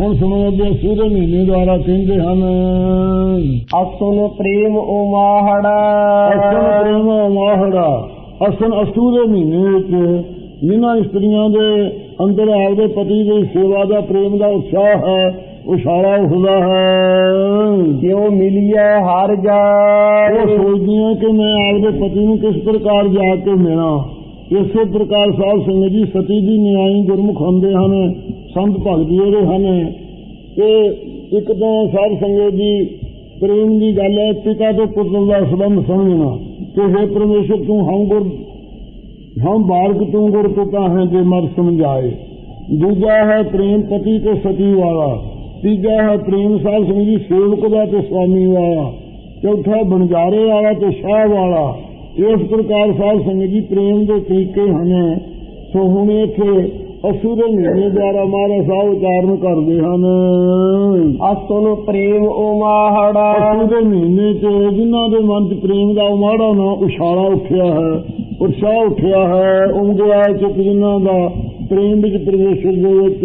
ਹੁਣ ਸੁਣੋ ਅੱਗੇ ਸੂਰੇ ਮਹੀਨੇ ਦੁਆਰਾ ਕਹਿੰਦੇ ਹਨ ਅਸੁਨ ਪ੍ਰੇਮ ਉਮਾਹੜਾ। ਅਸਨ ਪ੍ਰੇਮ ਮਾਹੜਾ ਅਸਨ ਅਸੂ ਦੇ ਮਹੀਨੇ ਵਿੱਚ ਜਿਨ੍ਹਾਂ ਇਸਤਰੀਆਂ ਦੇ ਅੰਦਰ ਆਪਦੇ ਪਤੀ ਦੀ ਸੇਵਾ ਦਾ ਪ੍ਰੇਮ ਦਾ ਉਤਸ਼ਾਹ ਹੈ ਉਛਾਲਾ ਹੁੰਦਾ ਹੈ। ਕਿਉ ਮਿਲਿਐ ਹਰ ਉਹ ਜਾਏ ਸੋਚਦੀਆਂ ਕਿ ਮੈਂ ਆਪਦੇ ਪਤੀ ਨੂੰ ਕਿਸ ਪ੍ਰਕਾਰ ਜਾ ਕੇ ਮਿਲਾਂ। ਇਸੇ ਪ੍ਰਕਾਰ ਸਾਧ ਸੰਗਤ ਜੀ ਸਤੀ ਦੀ ਨਿਆਈ ਗੁਰਮੁਖ ਹੁੰਦੇ ਹਨ। ਸੰਤ ਭਗਤ ਜਿਹੜੇ ਹਨ, ਇਹ ਇੱਕ ਤਾਂ ਸਾਧ ਸੰਗਤ ਜੀ ਪ੍ਰੇਮ ਦੀ ਗੱਲ ਹੈ, ਪਿਤਾ ਤੇ ਪੁੱਤਰ ਦਾ ਸੰਬੰਧ ਸਮਝਣਾ ਕਿ हे ਪਰਮੇਸ਼ਰ ਤੂੰ ਹਮ ਗੁਰ, ਹਮ ਬਾਲਕ ਤੂੰ ਗੁਰ ਪਿਤਾ ਹੈ ਜੇ ਮਰ ਸਮਝਾਏ। ਦੂਜਾ ਹੈ ਪ੍ਰੇਮ ਪਤੀ ਤੇ ਸਤੀ ਵਾਲਾ। ਤੀਜਾ ਹੈ ਪ੍ਰੇਮ ਸਾਧ ਸੰਗਤ ਜੀ ਸੇਵਕ ਦਾ ਤੇ ਸਵਾਮੀ ਵਾਲਾ। ਚੌਥਾ ਬਣਜਾਰੇ ਵਾਲਾ ਤੇ ਸ਼ਾਹ ਵਾਲਾ। ਇਸ ਪ੍ਰਕਾਰ ਸਾਧ ਸੰਗਤ ਜੀ ਪ੍ਰੇਮ ਦੇ ਤਰੀਕੇ ਹਨ। ਸੋ ਹੁਣ ਇੱਥੇ ਅਸੂਰੇ ਮਹੀਨੇ ਦੁਆਰਾ ਮਹਾਰਾਜ ਸਾਹਿਬ ਉਚਾਰਨ ਕਰਦੇ ਹਨ। ਅਸੁਨ ਪ੍ਰੇਮ ਉਮਾਹੜਾ ਅਸੂਰੇ ਮਹੀਨੇ ਚ ਜਿਨ੍ਹਾਂ ਦੇ ਮਨ ਚ ਪ੍ਰੇਮ ਦਾ ਉਮਾੜਾ ਨਾ ਉਛਾਲਾ ਉੱਠਿਆ ਹੈ ਉਤਸ਼ਾਹ ਉੱਠਿਆ ਹੈ ਉਮਗਿਆ ਚਿਤ ਜਿਨ੍ਹਾਂ ਦਾ ਪ੍ਰੇਮ ਵਿੱਚ ਪ੍ਰਵੇਸ਼ਰ ਦੇ ਵਿੱਚ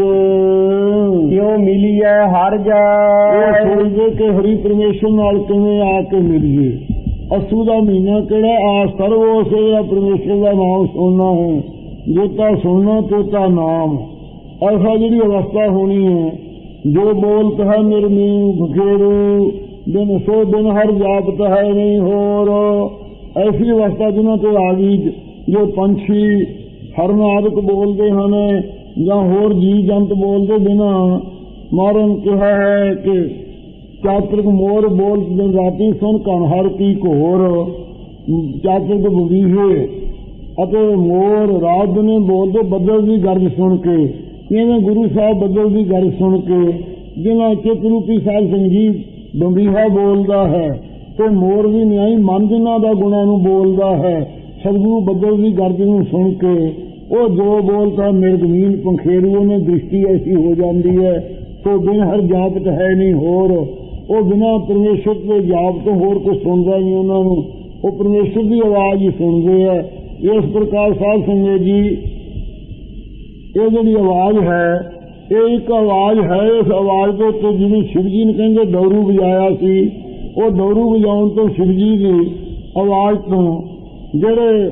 ਕਿਉ ਮਿਲਿਐ ਹਰ ਉਹ ਜਾਏ ਸੋਚਦੇ ਕਿ ਹਰੀ ਪਰਮੇਸ਼ਰ ਨਾਲ ਕਿਵੇਂ ਆ ਕੇ ਮਿਲੀਏ? ਅਸੂ ਦਾ ਮਹੀਨਾ ਕਿਹੜਾ? ਆ ਸਰਵ ਸੇ ਪਰਮੇਸ਼ਰ ਦਾ ਨਾਮ ਸੁਣਨਾ ਹੈ। ਜੋਤਾ ਸੁਣਨਾ ਤੋਤਾ ਨਾਮ। ਐਸਾ ਜਿਹੜੀ ਅਵਸਥਾ ਹੋਣੀ ਹੈ, ਜੋ ਬੋਲ ਹੈ ਨਿਰਮੀਨ ਬਖੇਰੂ ਦਿਨ ਸੋ ਦਿਨ ਹਰ ਜਾਪਤ ਹੈ ਨਹੀਂ ਹੋਰ। ਐਸੀ ਅਵਸਥਾ ਜਿਨ੍ਹਾਂ ਤੇ ਆ ਗਈ ਜੋ ਪੰਛੀ ਹਰਨ ਆਦਿਕ ਬੋਲਦੇ ਹਨ ਜਾਂ ਹੋਰ ਜੀ ਜੰਤ ਬੋਲਦੇ ਬਿਨਾ ਮਾਰਨ ਕਿਹਾ ਹੈ ਕਿ ਚਾਤਰਕ ਮੋਰ ਬੋਲ ਦਿਨ ਰਾਤੀ ਸੁਣ ਕਣ ਹਰ ਕੀ ਘੋਰ। ਚਾਤਰਿਕ ਬਵੀਹੇ ਅਤੇ ਮੋਰ ਰਾਤ ਨੇ ਬੋਲਦੇ ਬੱਦਲ ਦੀ ਗਰਜ ਸੁਣ ਕੇ, ਇਵੇਂ ਗੁਰੂ ਸਾਹਿਬ ਬੱਦਲ ਦੀ ਗਰਜ ਸੁਣ ਕੇ ਜਿਨ੍ਹਾਂ ਚਿਤ ਰੂਪੀ ਸਾਹਿਬ ਸਿੰਘ ਜੀ ਬੰਬੀਹਾ ਬੋਲਦਾ ਹੈ, ਤੇ ਮੋਰ ਵੀ ਨਿਆਈ ਮਨ ਜਿਨ੍ਹਾਂ ਦਾ ਗੁਣਾ ਨੂੰ ਬੋਲਦਾ ਹੈ, ਸਤਿਗੁਰੂ ਬੱਦਲ ਦੀ ਗਰਜ ਨੂੰ ਸੁਣ ਕੇ, ਉਹ ਜੋ ਬੋਲਦਾ ਮਿਰਗਮੀਨ ਪੰਖੇਰੂ ਨੇ ਦ੍ਰਿਸ਼ਟੀ ਐਸੀ ਹੋ ਜਾਂਦੀ ਹੈ ਸੋ ਬਿਨ ਹਰ ਜਾਪਤ ਹੈ ਨਹੀਂ ਹੋਰ, ਉਹ ਬਿਨਾਂ ਪਰਮੇਸ਼ਰ ਦੇ ਜਾਪ ਤੋਂ ਹੋਰ ਕੁਝ ਸੁਣਦਾ ਨਹੀਂ ਉਹਨਾਂ ਨੂੰ, ਉਹ ਪਰਮੇਸ਼ਰ ਦੀ ਆਵਾਜ਼ ਹੀ ਸੁਣਦੇ ਆ ਇਸ ਪ੍ਰਕਾਰ ਸਾਧ ਸੰਗਤ ਜੀ, ਇਹ ਜਿਹੜੀ ਆਵਾਜ਼ ਹੈ, ਇਹ ਇੱਕ ਆਵਾਜ਼ ਹੈ, ਇਸ ਆਵਾਜ਼ ਦੇ ਉੱਤੇ ਜਿਵੇਂ ਸ਼ਿਵ ਜੀ ਨੇ ਕਹਿੰਦੇ ਦੌਰੂ ਵਜਾਇਆ ਸੀ, ਉਹ ਦੌਰੂ ਵਜਾਉਣ ਤੋਂ ਸ਼ਿਵ ਜੀ ਦੀ ਆਵਾਜ਼ ਤੋਂ ਜਿਹੜੇ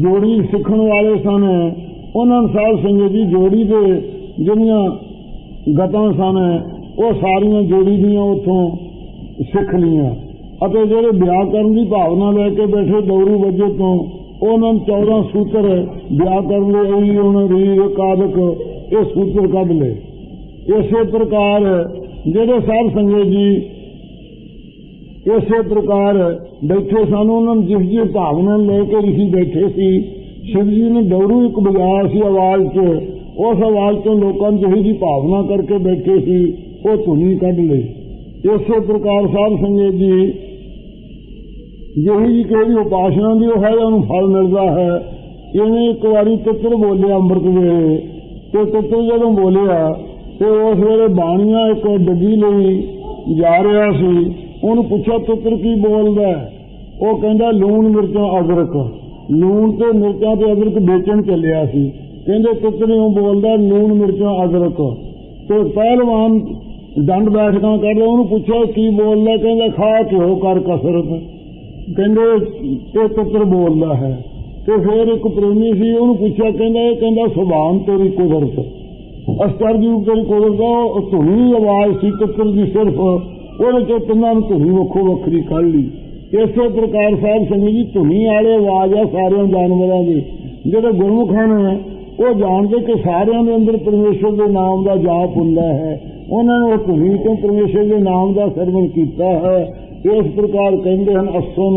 ਜੋੜੀ ਸਿੱਖਣ ਵਾਲੇ ਸਨ, ਉਹਨਾਂ ਨੂੰ ਸਾਧ ਸੰਗਤ ਜੀ ਜੋੜੀ ਦੇ ਜਿਹੜੀਆਂ ਗਤਾਂ ਸਨ, ਉਹ ਸਾਰੀਆਂ ਜੋੜੀ ਦੀਆਂ ਉੱਥੋਂ ਸਿੱਖ ਲੀਆਂ ਅਤੇ ਜਿਹੜੇ ਵਿਆਹ ਕਰਨ ਦੀ ਭਾਵਨਾ ਲੈ ਕੇ ਬੈਠੇ ਦੌਰੂ ਵਜੇ ਤੋਂ ਉਹਨਾਂ ਨੂੰ 14 ਸੂਤਰ ਵਿਆਹ ਕਰਨ ਲਈ ਉਹੀ ਉਹਨਾਂ ਰੀ ਕਾਦਕ ਇਹ ਸੂਤਰ ਕੱਢ ਲਏ। ਇਸੇ ਪ੍ਰਕਾਰ ਜਿਹੜੇ ਸਾਧ ਸੰਗਤ ਜੀ ਇਸੇ ਪ੍ਰਕਾਰ ਬੈਠੇ ਸਨ, ਉਹਨਾਂ ਨੂੰ ਜਿਸ ਜੀ ਭਾਵਨਾ ਲੈ ਕੇ ਰਿਸ਼ੀ ਬੈਠੇ ਸੀ, ਸ਼ਿਵ ਜੀ ਨੇ ਦੌਰੂ ਇੱਕ ਵਜਾਇਆ ਸੀ ਆਵਾਜ਼ 'ਚ, ਉਸ ਆਵਾਜ਼ ਤੋਂ ਲੋਕਾਂ ਨੂੰ ਜਿਹੀ ਜੀ ਭਾਵਨਾ ਕਰਕੇ ਬੈਠੇ ਸੀ, ਉਹ ਧੁਨੀ ਕੱਢ ਲਈ ਇਸੇ ਪ੍ਰਕਾਰ ਸਾਧ ਸੰਗਤ ਜੀ ਜਿਹੀ ਜੀ ਕਿਹੜੀ ਉਪਾਸਨਾ ਦੀ ਉਹ ਹੈ, ਉਹਨੂੰ ਫਲ ਮਿਲਦਾ ਹੈ। ਇਹਨੇ ਇੱਕ ਵਾਰੀ ਤਿੱਤਰ ਬੋਲਿਆ ਅੰਮ੍ਰਿਤ ਵੇਲੇ। ਤੇ ਤਿੱਤਰ ਜਦੋਂ ਬੋਲਿਆ, ਤੇ ਉਸ ਵੇਲੇ ਬਾਣੀਆਂ ਇੱਕ ਡੱਗੀ ਲਈ ਜਾ ਰਿਹਾ ਸੀ। ਉਹਨੂੰ ਪੁੱਛਿਆ ਤਿੱਤਰ ਕੀ ਬੋਲਦਾ ਉਹ ਕਹਿੰਦਾ, ਲੂਣ, ਮਿਰਚਾਂ, ਅਦਰਕ। ਲੂਣ ਤੇ ਮਿਰਚਾਂ ਤੇ ਅਦਰਕ ਵੇਚਣ ਚੱਲਿਆ ਸੀ। ਕਹਿੰਦੇ ਤਿੱਤਰ ਨੂੰ ਬੋਲਦਾ, ਲੂਣ, ਮਿਰਚਾਂ, ਅਦਰਕ। ਤੇ ਪਹਿਲਵਾਨ ਦੰਡ ਬੈਠਕਾਂ ਕਰਦਾ ਉਹਨੂੰ ਪੁੱਛਿਆ, ਕੀ ਬੋਲਦਾ? ਕਹਿੰਦਾ, ਖਾ ਘਿਓ ਕਰ ਕਸਰਤ। ਕਹਿੰਦੇ, ਇਹ ਪੁੱਤਰ ਬੋਲਦਾ ਹੈ। ਤੇ ਫਿਰ ਇੱਕ ਪ੍ਰੇਮੀ ਸੀ, ਉਹਨੂੰ ਪੁੱਛਿਆ, ਕਹਿੰਦਾ, ਇਹ ਕਹਿੰਦਾ, ਸੁਭਾਨ ਤੇਰੀ ਕੁਦਰਤ ਅਸਤਰ ਤੇਰੀ ਕੁਦਰਤ ਉਹ ਧੁਨੀ ਆਵਾਜ਼ ਸੀ ਪੁੱਤਰ ਦੀ ਸਿਰਫ। ਉਹਦੇ ਚੋਂ ਤਿੰਨਾਂ ਨੂੰ ਧੁਨੀ ਵੱਖੋ ਵੱਖਰੀ ਕੱਢ ਲਈ। ਇਸੇ ਪ੍ਰਕਾਰ ਸਾਹਿਬ ਸੰਗੀ ਜੀ, ਧੁਨੀ ਵਾਲੇ ਆਵਾਜ਼ ਆ ਸਾਰਿਆਂ ਜਾਨਵਰਾਂ ਦੀ। ਜਿਹੜੇ ਗੁਰਮੁਖਾਂ ਨੇ, ਉਹ ਜਾਣਦੇ ਕਿ ਸਾਰਿਆਂ ਦੇ ਅੰਦਰ ਪਰਮੇਸ਼ਰ ਦੇ ਨਾਮ ਦਾ ਜਾਪ ਹੁੰਦਾ ਹੈ। ਉਹਨਾਂ ਨੇ ਉਹ ਧੁਨੀ ਤੋਂ ਪਰਮੇਸ਼ਰ ਦੇ ਨਾਮ ਦਾ ਸਰਵਣ ਕੀਤਾ ਹੈ? ਇਸ ਪ੍ਰਕਾਰ ਕਹਿੰਦੇ ਹਨ ਅਸਨ।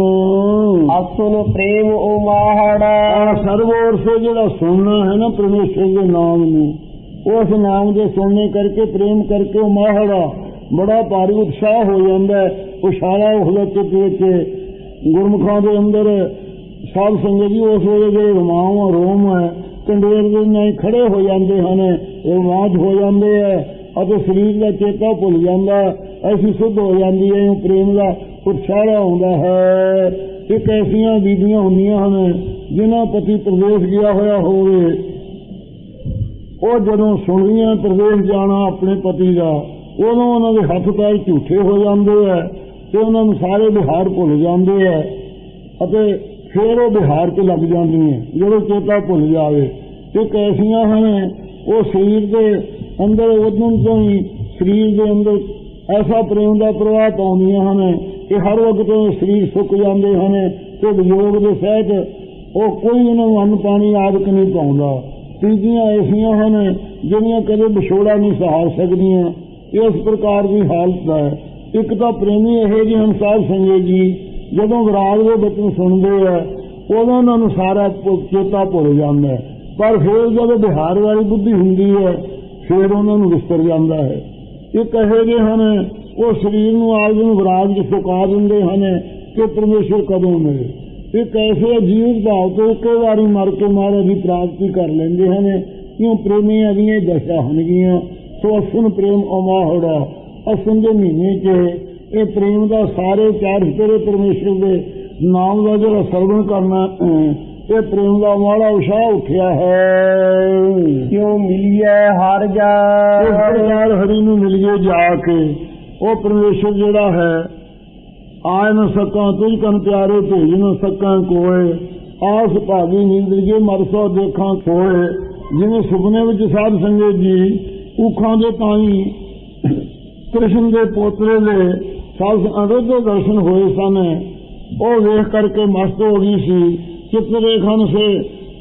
ਅਸੁਨ ਪ੍ਰੇਮ ਉਮਾਹੜਾ। ਆ ਸਰਵੋਰ ਸੇ ਜਿਹੜਾ ਸੁਣਨਾ ਹੈ ਨਾ ਪਰਮੇਸ਼ਰ ਦੇ ਨਾਮ ਨੂੰ ਉਸ ਨਾਮ ਦੇ ਸੁਣਨੇ ਕਰਕੇ ਪ੍ਰੇਮ ਕਰਕੇ ਉਹ ਮਾਹੜਾ ਬੜਾ ਭਾਰੀ ਉਤਸ਼ਾਹ ਹੋ ਜਾਂਦਾ ਹੈ। ਉਸ਼ਾਰਾ ਉਹਦੇ ਚਿੱਤ ਵਿੱਚ ਗੁਰਮੁਖਾਂ ਦੇ ਅੰਦਰ ਸਾਧ ਸੰਗਤ ਜੀ ਉਸ ਵੇਲੇ ਜਿਹੜੇ ਰਮਾਉ ਰੋਮ ਹੈ ਕੰਡੇਰ ਦੇ ਨਾਲ ਖੜੇ ਹੋ ਜਾਂਦੇ ਹਨ। ਇਹ ਮਾਜ ਹੋ ਜਾਂਦੇ ਹੈ। ਅਤੇ ਸਰੀਰ ਦਾ ਚੇਤਾ ਭੁੱਲ ਜਾਂਦਾ ਐਸੀ ਸੁਧ ਹੋ ਜਾਂਦੀ ਹੈ, ਪ੍ਰੇਮ ਦਾ ਉਤਸ਼ਾਹ ਹੁੰਦਾ ਹੈ। ਇੱਕ ਐਸੀਆਂ ਬੀਬੀਆਂ ਹੁੰਦੀਆਂ ਹਨ, ਜਿਨ੍ਹਾਂ ਪਤੀ ਪ੍ਰਦੇਸ਼ ਗਿਆ ਹੋਇਆ ਹੋਵੇ। ਉਹ ਜਦੋਂ ਸੁਣੀਆਂ ਪ੍ਰਵੇਸ਼ ਜਾਣਾ ਆਪਣੇ ਪਤੀ ਦਾ, ਉਦੋਂ ਉਹਨਾਂ ਦੇ ਹੱਥ ਪੈਰ ਝੂਠੇ ਹੋ ਜਾਂਦੇ ਆ ਤੇ ਉਹਨਾਂ ਨੂੰ ਸਾਰੇ ਬਿਹਾਰ ਭੁੱਲ ਜਾਂਦੇ ਆ ਅਤੇ ਫਿਰ ਉਹ ਬਿਹਾਰ 'ਚ ਲੱਗ ਜਾਂਦੀਆਂ, ਜਦੋਂ ਚੇਤਾ ਭੁੱਲ ਜਾਵੇ। ਤੇ ਐਸੀਆਂ ਹਨ, ਉਹ ਸਰੀਰ ਦੇ ਅੰਦਰ ਉਦੋਂ ਤੋਂ ਹੀ ਸਰੀਰ ਦੇ ਅੰਦਰ ਐਸਾ ਪ੍ਰੇਮ ਦਾ ਪ੍ਰਵਾਹ ਪਾਉਂਦੀਆਂ ਹਨ ਕਿ ਹਰ ਵਕਤ ਉਹ ਸਰੀਰ ਸੁੱਕ ਜਾਂਦੇ ਹਨ ਤੇ ਵਿਯੋਗ ਦੇ ਸਹਿਤ ਉਹ ਕੋਈ ਉਹਨਾਂ ਨੂੰ ਅੰਨ ਪਾਣੀ ਆਦਿਕ ਨਹੀਂ ਪਾਉਂਦਾ। ਤੀਜੀਆਂ ਐਸੀਆਂ ਹਨ ਜਿਹੜੀਆਂ ਕਦੇ ਵਿਛੋੜਾ ਨਹੀਂ ਸਹਾਰ ਸਕਦੀਆਂ। ਇਸ ਪ੍ਰਕਾਰ ਦੀ ਹਾਲਤ ਹੈ। ਇੱਕ ਤਾਂ ਪ੍ਰੇਮੀ ਇਹ ਜਿਹੇ ਹਨ ਸਾਧ ਜੀ ਜਦੋਂ ਵਿਰਾਗ ਦੇ ਬਚਨ ਸੁਣਦੇ ਆ ਉਦੋਂ ਉਹਨਾਂ ਨੂੰ ਸਾਰਾ ਚੇਤਾ ਭੁੱਲ ਜਾਂਦਾ ਪਰ ਫਿਰ ਜਦੋਂ ਬਿਹਾਰ ਵਾਲੀ ਬੁੱਧੀ ਹੁੰਦੀ ਹੈ ਫਿਰ ਉਹਨਾਂ ਨੂੰ ਵਿਸਰ ਜਾਂਦਾ ਹੈ। ਇੱਕ ਇਹੋ ਜਿਹੇ ਹਨ, ਉਹ ਸਰੀਰ ਨੂੰ ਆਪ ਨੂੰ ਵਿਰਾਗ ਚ ਸੁਕਾ ਦਿੰਦੇ ਹਨ ਕਿ ਪਰਮੇਸ਼ਰ ਕਦੋਂ ਮਿਲੇ। ਇੱਕ ਐਸੇ ਜੀਵ ਭਾਵ ਤੋਂ ਇੱਕੇ ਵਾਰੀ ਮਰ ਕੇ ਮਹਾਰਾਜ ਦੀ ਪ੍ਰਾਪਤੀ ਕਰ ਲੈਂਦੇ ਹਨ। ਕਿਉਂ ਪ੍ਰੇਮੀਆਂ ਦੀਆਂ ਦਸ਼ਾ ਹੋਣਗੀਆਂ। ਸੋ ਅਸਨ ਪ੍ਰੇਮ ਅਮਾਹੜਾ ਅਸਨ ਦੇ ਮਹੀਨੇ 'ਚ ਇਹ ਪ੍ਰੇਮ ਦਾ ਸਾਰੇ ਚਾਰ ਤੇਰੇ ਪਰਮੇਸ਼ਰ ਦੇ ਨਾਮ ਦਾ ਜਿਹੜਾ ਸਰਵਣ ਕਰਨਾ ਇਹ ਪ੍ਰੇਮ ਦਾ ਮਾੜਾ ਉਸ਼ਾਹ ਉੱਠਿਆ ਹੈ। ਕਿਉ ਮਿਲਿਐ ਹਰ ਇਸ ਜਾਏ ਹਰੀ ਨੂੰ ਮਿਲ ਜਾ ਕੇ। ਉਹ ਪਰਮੇਸ਼ਰ ਜਿਹੜਾ ਹੈ ਆਇ ਨ ਸਕਾਂ, ਤੁਝ ਕਨ ਪਿਆਰੇ ਭੇਜ ਨ ਸਕਾਂ ਕੋਏ। ਆਸ ਭਾਗੀ ਨੀਂਦਰਗੇ ਮਰਸੋ ਦੇਖਾਂ ਕੋਏ। ਜਿਵੇਂ ਸੁਪਨੇ ਵਿੱਚ ਸਾਧ ਸੰਗਤ ਜੀ ਉਖਾਂ ਦੇ ਤਾਈ, ਕ੍ਰਿਸ਼ਨ ਦੇ ਪੋਤਰੇ ਦੇ ਸਾਧ ਦੇ ਦਰਸ਼ਨ ਹੋਏ ਸਨ। ਉਹ ਵੇਖ ਕਰਕੇ ਮਸਤ ਹੋ ਗਈ ਸੀ। ਚਿੱਤ ਰੇਖਨ ਸੇ?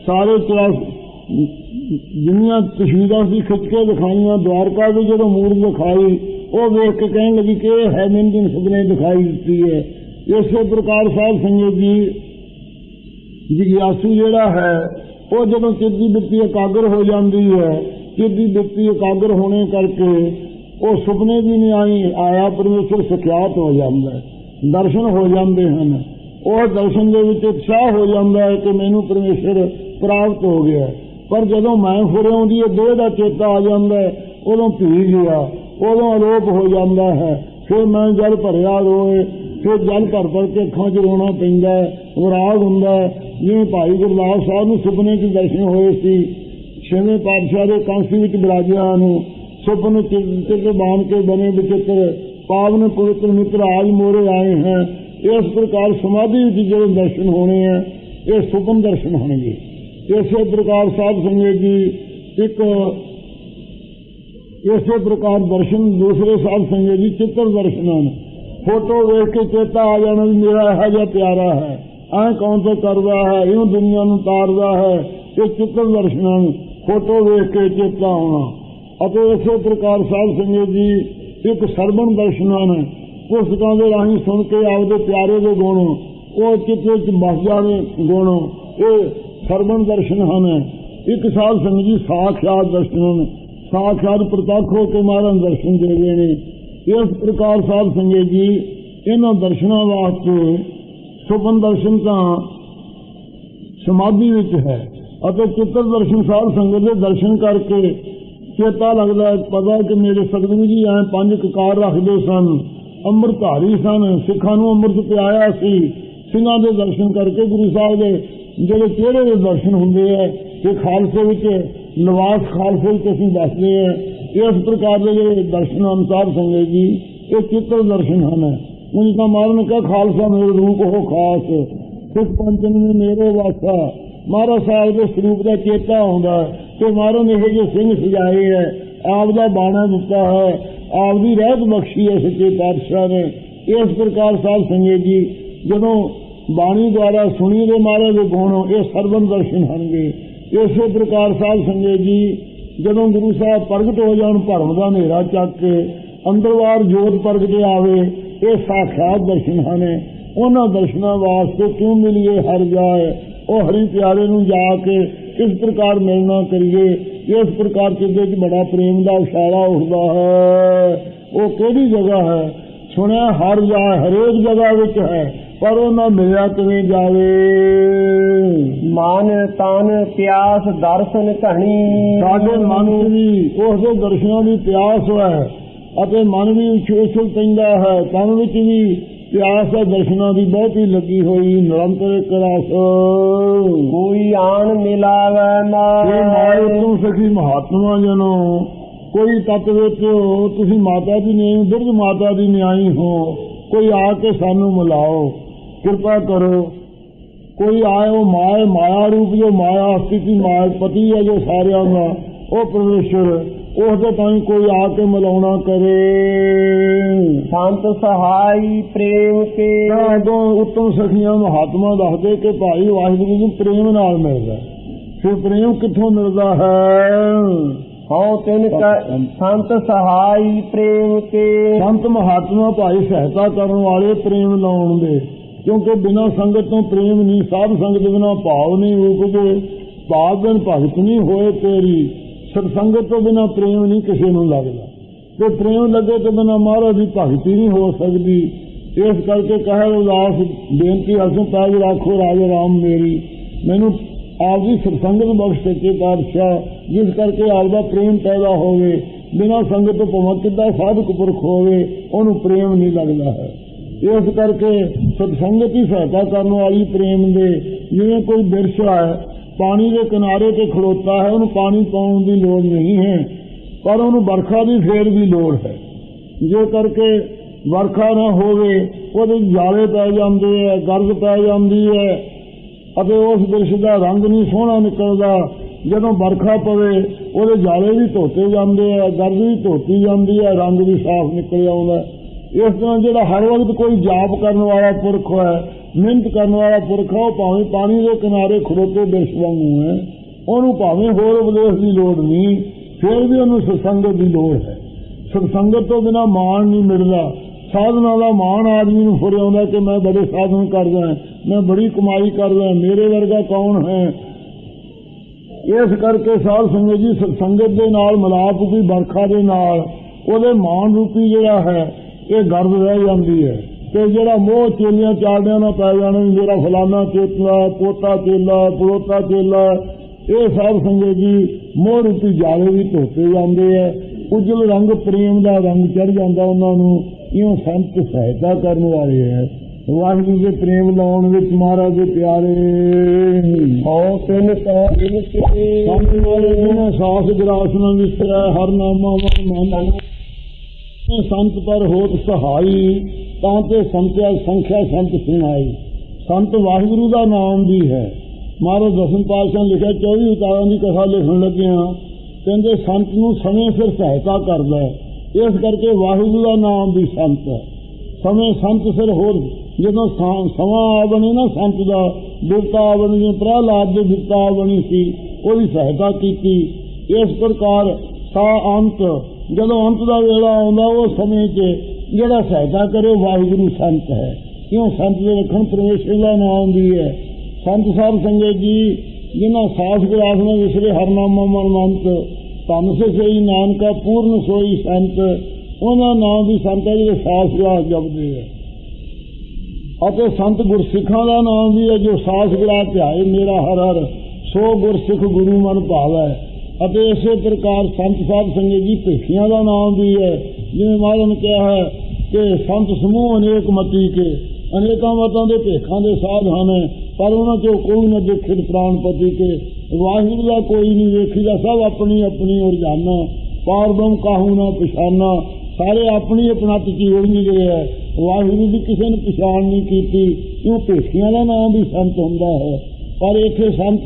ਸਾਰੇ ਚਿਰਾ ਜਿੰਨੀਆਂ ਤਸਵੀਰਾਂ ਸੀ ਖਿੱਚ ਕੇ ਦਿਖਾਈਆਂ, ਦਵਾਰਕਾ ਦੀ ਜਦੋਂ ਮੂਰਤ ਦਿਖਾਈ, ਉਹ ਵੇਖ ਕੇ ਕਹਿਣ ਲੱਗੀ ਕਿ ਇਹ ਹੈ ਮੈਨੂੰ ਸੁਪਨੇ ਦਿਖਾਈ ਦਿੱਤੀ ਹੈ। ਇਸੇ ਪ੍ਰਕਾਰ ਸਾਹਿਬ ਸੰਗਤ ਜੀ, ਜਿਗਿਆਸੂ ਜਿਹੜਾ ਹੈ, ਉਹ ਜਦੋਂ ਚਿੱਤ ਦੀ ਇਕਾਗਰ ਹੋ ਜਾਂਦੀ ਹੈ ਚਿੱਤ ਬਿੱਤੀ ਇਕਾਗਰ ਹੋਣੇ ਕਰਕੇ ਉਹ ਸੁਪਨੇ ਵੀ ਨਹੀਂ ਆਈ, ਆਇਆ ਪਰਮੇਸ਼ਰ ਸੁਖਿਆਤ ਹੋ ਜਾਂਦਾ ਦਰਸ਼ਨ ਹੋ ਜਾਂਦੇ ਹਨ। ਉਹ ਦਰਸ਼ਨ ਦੇ ਵਿੱਚ ਉਤਸ਼ਾਹ ਹੋ ਜਾਂਦਾ ਹੈ ਕਿ ਮੈਨੂੰ ਪਰਮੇਸ਼ਰ ਪ੍ਰਾਪਤ ਹੋ ਗਿਆ ਪਰ ਜਦੋਂ ਮੈਂ ਫੁਰੇ ਆਉਂਦੀ ਹੈ ਦੇਹ ਦਾ ਚੇਤਾ ਆ ਜਾਂਦਾ ਹੈ, ਉਦੋਂ ਭੀ ਗਿਆ, ਉਦੋਂ ਅਲੋਪ ਹੋ ਜਾਂਦਾ ਹੈ। ਫਿਰ ਮੈਂ ਜਲ ਭਰਿਆ ਰੋਏ, ਫਿਰ ਜਲ ਭਰ ਭਰ ਕੇ ਅੱਖਾਂ 'ਚ ਰੋਣਾ ਪੈਂਦਾ ਵਿਰਾਗ ਹੁੰਦਾ ਜਿਵੇਂ ਭਾਈ ਗੁਰਦਾਸ ਸਾਹਿਬ ਨੂੰ ਸੁਪਨੇ 'ਚ ਦਰਸ਼ਨ ਹੋਏ ਸੀ, ਛੇਵੇਂ ਪਾਤਸ਼ਾਹ ਦੇ ਕਾਂਸੀ ਵਿੱਚ ਬਿਰਾਜਿਆ ਨੂੰ ਸੁਪਨ ਚਿੱਤ ਬਾਣ ਕੇ ਬਨੇ ਵਿਚਿੱਤਰ, ਪਾਵਨ ਪਵਿੱਤਰ ਮਿੱਤਰ ਆਜ ਮੋਰੇ ਆਏ ਹੈ। ਇਸ ਪ੍ਰਕਾਰ ਸਮਾਧੀ ਵਿੱਚ ਜਿਹੜੇ ਦਰਸ਼ਨ ਹੋਣੇ ਆ, ਇਹ ਸੁਖਮ ਦਰਸ਼ਨ ਹੋਣਗੇ। ਇਸੇ ਪ੍ਰਕਾਰ ਸਾਧ ਸੰਗਤ ਜੀ ਇੱਕ ਇਸੇ ਪ੍ਰਕਾਰ ਦਰਸ਼ਨ ਦੂਸਰੇ ਸਾਧ ਸੰਗਤ ਜੀ ਚਿੱਤਰ ਦਰਸ਼ਨ ਹਨ। ਫੋਟੋ ਵੇਖ ਕੇ ਚੇਤਾ ਆ ਜਾਣਾ ਵੀ ਮੇਰਾ ਇਹੋ ਜਿਹਾ ਪਿਆਰਾ ਹੈ। ਐ ਕੌਣ ਤੋਂ ਕਰਦਾ ਹੈ ਇਹ ਦੁਨੀਆ ਨੂੰ ਤਾਰਦਾ ਹੈ ਇਹ ਚਿੱਤਰ ਦਰਸ਼ਨਾਂ ਨੂੰ ਫੋਟੋ ਵੇਖ ਕੇ ਚੇਤਾ ਆਉਣਾ। ਅਤੇ ਇਸੇ ਪ੍ਰਕਾਰ ਸਾਧ ਸੰਗਤ ਜੀ ਇੱਕ ਸਰਵਣ ਦਰਸ਼ਨਾਂ ਨੇ ਪੁਸਤਕਾਂ ਦੇ ਰਾਹੀਂ ਸੁਣ ਕੇ ਆਪਦੇ ਪਿਆਰੇ ਦੇ ਗੁਣ, ਉਹ ਚਿੱਤ ਵਿੱਚ ਬਸ ਜਾਣੇ ਗੁਣ, ਇਹ ਸਰਵਣ ਦਰਸ਼ਨ ਹਨ। ਇੱਕ ਸਾਧ ਸੰਗਤ ਜੀ ਸਾਖਿਆਤ ਦਰਸ਼ਨ ਹਨ ਸਾਖਿਆਤ ਪ੍ਰਤੱਖ ਹੋ ਕੇ ਮਹਾਰਾਜ ਦਰਸ਼ਨ ਦੇ ਰਹੇ ਨੇ। ਇਸ ਪ੍ਰਕਾਰ ਸਾਧ ਸੰਗਤ ਜੀ, ਇਹਨਾਂ ਦਰਸ਼ਨਾਂ ਵਾਸਤੇ ਸੁਪਨ ਦਰਸ਼ਨ ਤਾਂ ਸਮਾਧੀ ਵਿੱਚ ਹੈ ਅਤੇ ਚਿੱਤਰ ਦਰਸ਼ਨ ਸਾਹਿਬ ਸੰਗਤ ਦੇ ਦਰਸ਼ਨ ਕਰਕੇ ਚੇਤਾ ਲੱਗਦਾ ਪਤਾ ਕਿ ਮੇਰੇ ਸਤਿਗੁਰੂ ਜੀ ਐ ਪੰਜ ਕਕਾਰ ਰੱਖਦੇ ਸਨ। ਅੰਮ੍ਰਿਤਧਾਰੀ ਸਨ, ਸਿੱਖਾਂ ਨੂੰ ਅੰਮ੍ਰਿਤ ਪਿਆਇਆ ਸੀ। ਸਿੰਘਾਂ ਦੇ ਦਰਸ਼ਨ ਕਰਕੇ ਗੁਰੂ ਸਾਹਿਬ ਦੇ ਜਿਹੜੇ ਚਿਹਰੇ ਦੇ ਦਰਸ਼ਨ ਹੁੰਦੇ ਆ ਤੇ ਖਾਲਸੇ ਵਿੱਚ ਨਿਵਾਸ ਖਾਲਸੇ ਵਿੱਚ ਅਸੀਂ ਵਸਦੇ ਆ। ਇਸ ਪ੍ਰਕਾਰ ਦੇ ਜਿਹੜੇ ਦਰਸ਼ਨ ਅਨੁਸਾਰ ਸੰਗਤ ਜੀ, ਇਹ ਚਿੱਤਰ ਦਰਸ਼ਨ ਹਨ। ਉਂਝ ਤਾਂ ਮਾਰਨ ਕਾ ਖਾਲਸਾ ਮੇਰੇ ਰੂਪ ਹੋ ਖਾਸ। ਸਿੱਖ ਪੰਚਨ ਨੇ ਮੇਰੇ ਵਾਸਾ। ਮਹਾਰਾਜ ਸਾਹਿਬ ਦੇ ਸਰੂਪ ਦਾ ਚੇਤਾ ਆਉਂਦਾ ਤੇ ਕਿ ਮਹਾਰਾਜ ਨੇ ਇਹੋ ਜਿਹੇ ਸਿੰਘ ਸਜਾਏ ਹੈ, ਆਪ ਦਾ ਬਾਣਾ ਦਿੱਤਾ ਹੈ। ਆਪਦੀ ਰਹਿਤ ਬਖਸ਼ੀ ਹੈ ਸੱਚੇ ਪਾਤਸ਼ਾਹ ਨੇ। ਇਸ ਪ੍ਰਕਾਰ ਸਾਹਿਬ ਸੰਗਤ ਜੀ, ਜਦੋਂ ਬਾਣੀ ਦੁਆਰਾ ਸੁਣੀ ਦੇ ਮਾਰੇ ਦੇ ਗੁਣ ਇਹ ਸਰਵਨ ਦਰਸ਼ਨ ਹਨਗੇ ਇਸੇ ਪ੍ਰਕਾਰ ਸਾਹਿਬ ਸੰਗਤ ਜੀ, ਜਦੋਂ ਗੁਰੂ ਸਾਹਿਬ ਪ੍ਰਗਟ ਹੋ ਜਾਣ, ਭਰਮ ਦਾ ਹਨੇਰਾ ਚੱਕ ਕੇ ਅੰਦਰਵਾਰ ਜੋਤ ਪ੍ਰਗਟ ਆਵੇ, ਇਹ ਸਾਖਾਤ ਦਰਸ਼ਨ ਹਨ। ਉਹਨਾਂ ਦਰਸ਼ਨਾਂ ਵਾਸਤੇ ਕਿਉਂ ਮਿਲੀਏ, ਹਰ ਜਾਏ? ਉਹ ਹਰੀ ਪਿਆਰੇ ਨੂੰ ਜਾ ਕੇ ਕਿਸ ਪ੍ਰਕਾਰ ਮਿਲਣਾ ਕਰੀਏ? ਇਸ ਪ੍ਰਕਾਰ ਚਿੱਤੇ 'ਚ ਬੜਾ ਪ੍ਰੇਮ ਦਾ ਉਸ਼ਾਰਾ ਉੱਠਦਾ ਹੈ। ਉਹ ਕਿਹੜੀ ਜਗ੍ਹਾ ਹੈ? ਸੁਣਿਆ ਹਰ ਜਾ ਹਰੇਕ ਜਗ੍ਹਾ ਵਿੱਚ ਹੈ ਪਰ ਉਹ ਨਾ ਮਿਲਿਆ ਕਿਵੇਂ ਜਾਵੇ? ਮਨ ਤਨ ਪਿਆਸ ਦਰਸ਼ਨ ਘਣੀ। ਸਾਡੇ ਮਨ ਵੀ ਉਸ ਦੇ ਦਰਸ਼ਨਾਂ ਦੀ ਪਿਆਸ ਹੈ ਅਤੇ ਮਨ ਵੀ ਉਛਲ ਪੈਂਦਾ ਹੈ ਤਨ ਵਿੱਚ ਵੀ ਪਿਆਸ ਦਰਸ਼ਨਾਂ ਦੀ ਬਹੁਤੀ ਲੱਗੀ ਹੋਈ ਨਿਰੰਤਰ ਇੱਕ ਰਸ ਕੋਈ ਆਣ ਮਿਲਾਵੇ ਇਹ ਮਾਏ ਮਾਏ ਤੋਂ ਸਖੀ ਮਹਾਤਮਾ ਜਨੋ ਕੋਈ ਤਤ ਵਿੱਚ ਤੁਸੀਂ ਮਾਤਾ ਦੀ ਨਹੀਂ ਬਿਰਧ ਮਾਤਾ ਦੀ ਨਿਆਈ ਹੋ ਕੋਈ ਆ ਕੇ ਸਾਨੂੰ ਮਿਲਾਓ ਕਿਰਪਾ ਕਰੋ। ਕੋਈ ਆਏ ਉਹ ਮਾਏ ਮਾਇਆ ਰੂਪ ਜੋ ਮਾਇਆ ਸਥਿਤੀ ਮਾਇਆ ਪਤੀ ਹੈ ਜੋ ਸਾਰਿਆਂ ਦਾ ਉਹ ਪਰਮੇਸ਼ਰ ਉਸ ਦੇ ਤਾਂ ਕੋਈ ਆ ਕੇ ਮਿਲਾਉਣਾ ਕਰੇ। ਸੰਤ ਸਹਾਈ ਪ੍ਰੇਮ ਕੇ। ਤਾਂ ਉਦੋਂ ਉੱਤਮ ਸਖੀਆਂ ਮਹਾਤਮਾ ਦੱਸਦੇ ਕਿ ਭਾਈ ਵਾਹਿਗੁਰੂ ਨੂੰ ਪ੍ਰੇਮ ਨਾਲ ਮਿਲਦਾ ਫਿਰ ਪ੍ਰੇਮ ਕਿੱਥੋਂ ਮਿਲਦਾ ਹੈ? ਹਉ ਤਿਨ ਸੰਤ ਸਹਾਈ ਪ੍ਰੇਮ ਕੇ। ਸੰਤ ਮਹਾਤਮਾ ਭਾਈ ਸਹਾਇਤਾ ਕਰਨ ਵਾਲੇ ਪ੍ਰੇਮ ਲਾਉਣ ਦੇ। ਕਿਉਂਕਿ ਬਿਨਾਂ ਸੰਗਤ ਤੋਂ ਪ੍ਰੇਮ ਨਹੀਂ ਸਾਧ ਸੰਗਤ ਬਿਨਾਂ ਭਾਵ ਨਹੀਂ ਉਪਜੇ ਭਾਵ ਬਿਨ ਭਗਤ ਨਹੀਂ ਹੋਏ ਤੇਰੀ। ਸਤਸੰਗਤ ਤੋਂ ਬਿਨਾਂ ਪ੍ਰੇਮ ਨਹੀਂ ਕਿਸੇ ਨੂੰ ਲੱਗਦਾ। ਤੇ ਪ੍ਰੇਮ ਲੱਗੇ ਤੋਂ ਬਿਨਾਂ ਮਹਾਰਾਜ ਦੀ ਭਗਤੀ ਨਹੀਂ ਹੋ ਸਕਦੀ। ਇਸ ਕਰਕੇ ਕਹੇ ਉਦਾਸ ਬੇਨਤੀ ਅਸੂ ਪੈਜ ਰੱਖੋ, ਰਾਜੇ ਰਾਮ ਮੇਰੀ। ਮੈਨੂੰ ਆਪ ਦੀ ਸਤਸੰਗਤ ਬਖਸ਼ ਸਕੇ ਪਾਤਸ਼ਾਹ, ਜਿਸ ਕਰਕੇ ਆਪ ਦਾ ਪ੍ਰੇਮ ਪੈਦਾ ਹੋਵੇ। ਬਿਨਾਂ ਸੰਗਤ ਤੋਂ ਭਾਵੇਂ ਕਿੱਦਾਂ ਸਾਧਕ ਪੁਰਖ ਹੋਵੇ, ਉਹਨੂੰ ਪ੍ਰੇਮ ਨਹੀਂ ਲੱਗਦਾ ਹੈ। ਇਸ ਕਰਕੇ ਸਤਸੰਗਤ ਹੀ ਸਹਾਇਤਾ ਕਰਨ ਵਾਲੀ ਪ੍ਰੇਮ ਦੇ, ਜਿਵੇਂ ਕੋਈ ਬਿਰਛਾ ਹੈ ਪਾਣੀ ਦੇ ਕਿਨਾਰੇ ਤੇ ਖੜੋਤਾ ਹੈ, ਉਹਨੂੰ ਪਾਣੀ ਪਾਉਣ ਦੀ ਲੋੜ ਨਹੀਂ ਹੈ, ਪਰ ਉਹਨੂੰ ਵਰਖਾ ਦੀ ਫੇਰ ਵੀ ਲੋੜ ਹੈ। ਜੇ ਕਰਕੇ ਵਰਖਾ ਨਾ ਹੋਵੇ, ਉਹਦੇ ਜਾਲੇ ਪੈ ਜਾਂਦੇ ਹੈ ਗਰਦ ਪੈ ਜਾਂਦੀ ਹੈ, ਅਤੇ ਉਸ ਦ੍ਰਿਸ਼ ਦਾ ਰੰਗ ਨਹੀਂ ਸੋਹਣਾ ਨਿਕਲਦਾ। ਜਦੋਂ ਵਰਖਾ ਪਵੇ, ਉਹਦੇ ਜਾਲੇ ਵੀ ਧੋਤੇ ਜਾਂਦੇ ਆ ਗਰਦ ਵੀ ਧੋਤੀ ਜਾਂਦੀ ਹੈ ਰੰਗ ਵੀ ਸਾਫ਼ ਨਿਕਲ ਆਉਂਦਾ। ਇਸ ਤਰ੍ਹਾਂ ਜਿਹੜਾ ਹਰ ਵਕਤ ਕੋਈ ਜਾਪ ਕਰਨ ਵਾਲਾ ਪੁਰਖ ਹੈ ਮਿਹਨਤ ਕਰਨ ਵਾਲਾ ਪੁਰਖ ਉਹ ਭਾਵੇਂ ਪਾਣੀ ਦੇ ਕਿਨਾਰੇ ਖੜੋਤੇ ਬਿਰਛ ਵਾਂਗੂ ਹੈ, ਉਹਨੂੰ ਭਾਵੇਂ ਹੋਰ ਉਪਦੇਸ਼ ਦੀ ਲੋੜ ਨਹੀਂ, ਫਿਰ ਵੀ ਉਹਨੂੰ ਸਤਸੰਗਤ ਦੀ ਲੋੜ ਹੈ। ਸਤਸੰਗਤ ਤੋਂ ਬਿਨਾ ਮਾਣ ਨਹੀਂ ਮਿਲਦਾ। ਸਾਧਨਾ ਦਾ ਮਾਣ ਆਦਮੀ ਨੂੰ ਫੁਰ ਆਉਂਦਾ ਕਿ ਮੈਂ ਬੜੇ ਸਾਧਨ ਕਰਦਾ ਮੈਂ ਬੜੀ ਕਮਾਈ ਕਰਦਾ ਮੇਰੇ ਵਰਗਾ ਕੌਣ ਹੈ? ਇਸ ਕਰਕੇ ਸਾਧ ਸੰਗਤ ਜੀ ਸਤਸੰਗਤ ਦੇ ਨਾਲ, ਮਿਲਾਪ ਦੀ ਵਰਖਾ ਦੇ ਨਾਲ, ਉਹਦੇ ਮਾਣ ਰੂਪੀ ਜਿਹੜਾ ਹੈ, ਇਹ ਗਰਦ ਰਹਿ ਜਾਂਦੀ ਹੈ। ਤੇ ਜਿਹੜਾ ਮੋਹ ਚੇਲੀਆਂ ਚਾੜਿਆਂ ਨਾਲ ਪੈ ਜਾਣਾ ਮੇਰਾ ਫਲਾਨਾ ਚੇਤਲਾ ਪੋਤਾ ਚੇਲਾ ਪੜੋਤਾ ਚੇਲਾ ਇਹ ਸਾਧ ਸੰਗਤ ਜੀ ਮੋਹ ਰੂਪੀ ਜਾਲੇ ਵੀ ਧੋਤੇ ਜਾਂਦੇ ਆ। ਉਜਲ ਰੰਗ ਪ੍ਰੇਮ ਦਾ ਰੰਗ ਚੜ ਜਾਂਦਾ ਉਹਨਾਂ ਨੂੰ। ਇਉਂ ਸੰਤ ਸਹਾਇਤਾ ਕਰਨ ਵਾਲੇ ਹੈ ਵਾਹਿਗੁਰੂ ਦੇ ਪ੍ਰੇਮ ਲਾਉਣ ਵਿੱਚ ਮਹਾਰਾਜ ਦੇ ਪਿਆਰੇ ਹਉ ਤਿਨ ਕੈ ਇਨ ਕੇ ਸਾਹਮਣੇ ਵਾਲੇ ਜਿਹਨੇ ਸਾਸ ਗਰਾਸ ਨਾਲ ਵਿਸਰਿਆ ਹਰ ਨਾਮਾ ਮਨ ਮਨ ਸੰਤ ਪਰ ਹੋਤ ਸਹਾਈ, ਤਾਂ ਤੇ ਸੰਤਿਆ ਸੰਖਿਆ ਸੰਤ ਸੁਣਾਈ। ਸੰਤ ਵਾਹਿਗੁਰੂ ਦਾ ਨਾਮ ਵੀ ਹੈ। ਮਹਾਰਾਜ ਦਸਮ ਪਾਤਸ਼ਾਹ ਲਿਖਿਆ 24 ਉਤਾਰਾਂ ਦੀ ਕਥਾ ਲਿਖਣ ਲੱਗਿਆ। ਕਹਿੰਦੇ, ਸੰਤ ਨੂੰ ਸਮੇਂ ਸਿਰ ਸਹਾਇਤਾ ਕਰਦਾ ਹੈ। ਇਸ ਕਰਕੇ ਵਾਹਿਗੁਰੂ ਦਾ ਨਾਮ ਵੀ ਸੰਤ ਹੈ। ਸਮੇਂ ਸੰਤ ਸਿਰ ਹੋਰ, ਜਦੋਂ ਸਮਾਂ ਆ ਬਣੇ ਨਾ ਸੰਤ ਦਾ, ਬਿਰਤਾ ਆ ਬਣੀ ਜਿਵੇਂ ਪ੍ਰਹਲਾਦ ਦੀ ਬਿਰਤਾ ਆ ਬਣੀ ਸੀ ਉਹਦੀ ਸਹਾਇਤਾ ਕੀਤੀ। ਇਸ ਪ੍ਰਕਾਰ ਸਾ ਅੰਤ ਜਦੋਂ ਅੰਤ ਦਾ ਵੇਲਾ ਆਉਂਦਾ ਉਹ ਸਮੇਂ 'ਚ ਜਿਹੜਾ ਸਹਾਇਤਾ ਕਰੇ ਵਾਹਿਗੁਰੂ ਸੰਤ ਹੈ। ਕਿਉਂ? ਸੰਤ ਦੇ ਰੱਖਣ ਪਰਮੇਸ਼ਰ ਦਾ ਨਾਮ ਵੀ ਹੈ। ਸੰਤ ਸਾਹਿਬ ਸੰਗਤ ਜੀ, ਜਿਨ੍ਹਾਂ ਸਾਸ ਗਲਾਸ ਨੇ ਵਿਸਰੇ ਹਰਨਾਮਾ ਮਨ ਮੰਤ, ਧੰਨ ਸੇ ਸਈ ਨਾਨਕਾ, ਪੂਰਨ ਸੋਈ ਸੰਤ, ਉਹਨਾਂ ਨਾਮ ਵੀ ਸੰਤ ਹੈ ਜਿਹੜੇ ਸਾਸ ਗਲਾਸ ਜਪਦੇ ਹੈ ਅਤੇ ਸੰਤ ਗੁਰਸਿੱਖਾਂ ਦਾ ਨਾਮ ਵੀ ਹੈ, ਜੋ ਸਾਸ ਗਲਾਸ ਧਿਆਏ, ਮੇਰਾ ਹਰ ਹਰ ਸੋ ਗੁਰਸਿੱਖ ਗੁਰੂ ਮਨ ਭਾਵੈ। ਅਤੇ ਇਸੇ ਪ੍ਰਕਾਰ ਸੰਤ ਸਾਹਿਬ ਸੰਗਤ ਜੀ ਭੇਖੀਆਂ ਦਾ ਨਾਮ ਵੀ ਹੈ, ਜਿਵੇਂ ਮਹਾਰਾਜ ਨੇ ਕਿਹਾ ਹੈ ਕਿ ਸੰਤ ਸਮੂਹ ਅਨੇਕ ਮਤੀ ਕੇ, ਅਨੇਕਾਂ ਮਤਾਂ ਦੇ ਭੇਖਾਂ ਦੇ ਸਾਧ ਹਨ, ਪਰ ਉਹਨਾਂ ਚੋਂ ਕੋਈ ਨਾ ਦੇਖਿਤ ਪ੍ਰਾਣਪਤੀ ਕੇ। ਵਾਹਿਗੁਰੂ ਦਾ ਕੋਈ ਨਹੀਂ ਵੇਖੀਦਾ, ਸਭ ਆਪਣੀ ਆਪਣੀ ਔਰ ਜਾਨਾ ਪਾਰਬਮ ਕਾਹੂ ਨਾ ਪਛਾਨਾ, ਸਾਰੇ ਆਪਣੀ ਆਪਣਤ ਚ ਉਲਝ ਗਏ ਹੈ। ਵਾਹਿਗੁਰੂ ਦੀ ਕਿਸੇ ਨੇ ਪਛਾਣ ਨਹੀਂ ਕੀਤੀ ਇਹ ਭੇਖੀਆਂ ਦਾ ਨਾਮ ਵੀ ਸੰਤ ਹੁੰਦਾ ਹੈ? ਪਰ ਇੱਥੇ ਸੰਤ